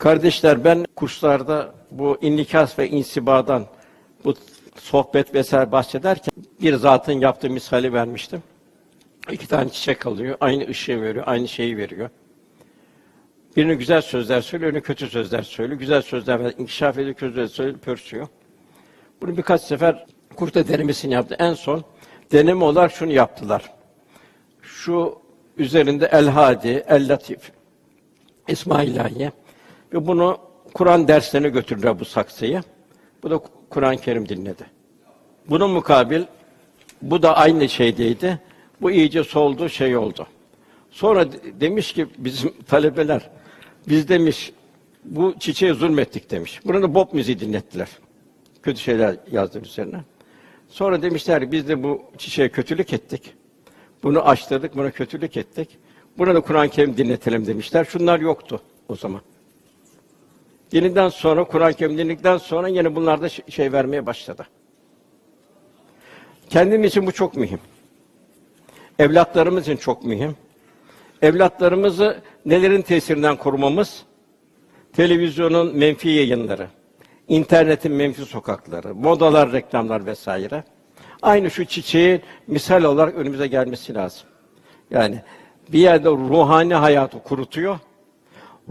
Kardeşler ben kurslarda bu innikas ve insibadan bu sohbet vesaire bahsederken bir zatın yaptığı misali vermiştim. İki tane çiçek alıyor, aynı ışığı veriyor, aynı şeyi veriyor. Birini güzel sözler söylüyor, öbürünü kötü sözler söylüyor. Güzel sözler ver, inkişaf ediyor, kötü sözler söylüyor, pörsüyor. Bunu birkaç sefer kurta denemesini yaptı. En son deneme olarak şunu yaptılar. Şu üzerinde El Hadi, El Latif, İsmailaye ve bunu Kur'an derslerine götürdüler bu saksıyı. Bu da Kur'an-ı Kerim dinledi. Bunun mukabil bu da aynı şeydeydi. Bu iyice soldu, şey oldu. Sonra de- demiş ki bizim talebeler, biz demiş bu çiçeğe zulmettik demiş. Da Bob müziği dinlettiler. Kötü şeyler yazdı üzerine. Sonra demişler biz de bu çiçeğe kötülük ettik. Bunu açtırdık, buna kötülük ettik. Buna da Kur'an-ı Kerim dinletelim demişler. Şunlar yoktu o zaman. Yeniden sonra Kur'an-ı Kerim dinledikten sonra yine bunlar da ş- şey vermeye başladı. Kendim için bu çok mühim. Evlatlarımız için çok mühim. Evlatlarımızı nelerin tesirinden korumamız? Televizyonun menfi yayınları, internetin menfi sokakları, modalar, reklamlar vesaire. Aynı şu çiçeğin misal olarak önümüze gelmesi lazım. Yani bir yerde ruhani hayatı kurutuyor.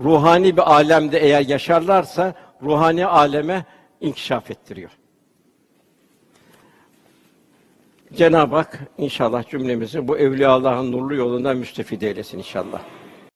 Ruhani bir alemde eğer yaşarlarsa ruhani aleme inkişaf ettiriyor. Cenab-ı Hak inşallah cümlemizi bu evliya Allah'ın nurlu yolundan müstefid eylesin inşallah.